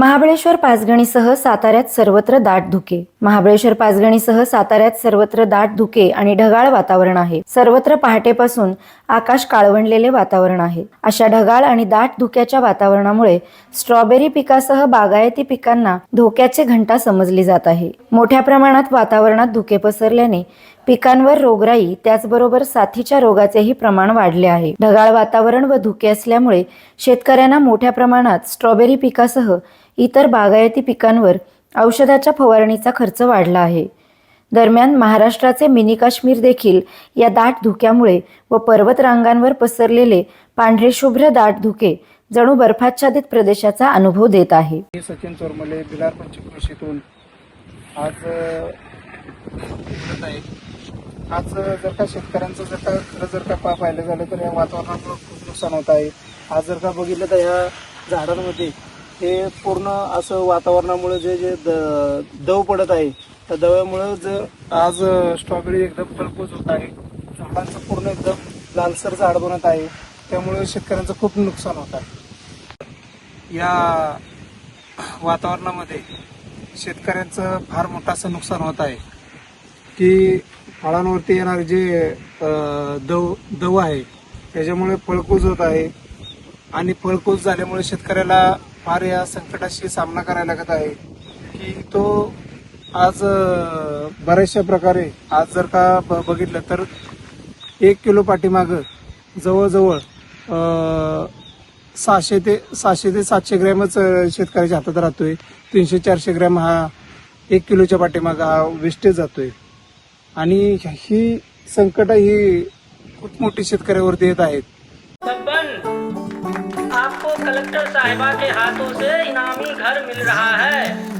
महाबळेश्वर पाचगणीसह साताऱ्यात सर्वत्र दाट धुके. महाबळेश्वर पाचगणीसह साताऱ्यात सर्वत्र दाट धुके आणि ढगाळ वातावरण आहे. सर्वत्र पहाटेपासून आकाश काळवंडलेले वातावरण आहे. अशा ढगाळ आणि दाट धुक्याच्या वातावरणामुळे स्ट्रॉबेरी पिकासह बागायती पिकांना धोक्याचे घंटा समजली जात आहे. मोठ्या प्रमाणात वातावरणात धुके पसरल्याने पिकांवर रोगराई त्याचबरोबर साथीच्या रोगाचेही प्रमाण वाढले आहे. ढगाळ वातावरण व धुके असल्यामुळे शेतकऱ्यांना मोठ्या प्रमाणात स्ट्रॉबेरी पिकासह इतर बागायती पिकांवर औषधाच्या फवारणीचा खर्च वाढला आहे. दरम्यान महाराष्ट्राचे मिनी काश्मीर देखील या दाट धुक्यामुळे व पर्वतरांगांवर पसरलेले पांढरे शुभ्र दाट धुके जणू बर्फाच्छादित प्रदेशाचा अनुभव देत आहे. सचिन चोरमले बिलार पंचकृषीतून आज आज जर का शेतकऱ्यांचं जर का खरं जर का पा पाहिलं झालं तर या वातावरणामुळे खूप नुकसान होत आहे. आज जर का बघितलं तर ह्या झाडांमध्ये हे पूर्ण असं वातावरणामुळे जे जे द- दव पडत आहे त्या दव्यामुळं जर आज स्ट्रॉबेरी एकदम फलपूस होत आहे. झाडांचं पूर्ण एकदम लालसर झाड बनत आहे. त्यामुळे शेतकऱ्यांचं खूप नुकसान होत आहे. या वातावरणामध्ये शेतकऱ्यांचं फार मोठं असं नुकसान होत आहे की फळांवरती येणारे जे दव दव आहे त्याच्यामुळे फळकूज होत आहे. आणि फळकूज झाल्यामुळे शेतकऱ्याला फार या संकटाशी सामना करायला लागत आहे की तो आज बऱ्याचशा प्रकारे आज जर का ब- बघितलं तर एक किलो पाठीमागं जवळजवळ सहाशे ते सहाशे ते सातशे ग्रॅमच शेतकऱ्याच्या हातात राहतोय. तीनशे चारशे ग्रॅम हा एक किलोच्या पाठीमागं हा वेस्टेज जातोय. आणि ही संकट ही खूप मोठी शेतकऱ्यावरती येत आहेत. आपको कलेक्टर साहिबा के हाथों से इनामी घर मिल रहा है।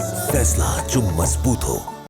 फैसला जो मजबूत हो।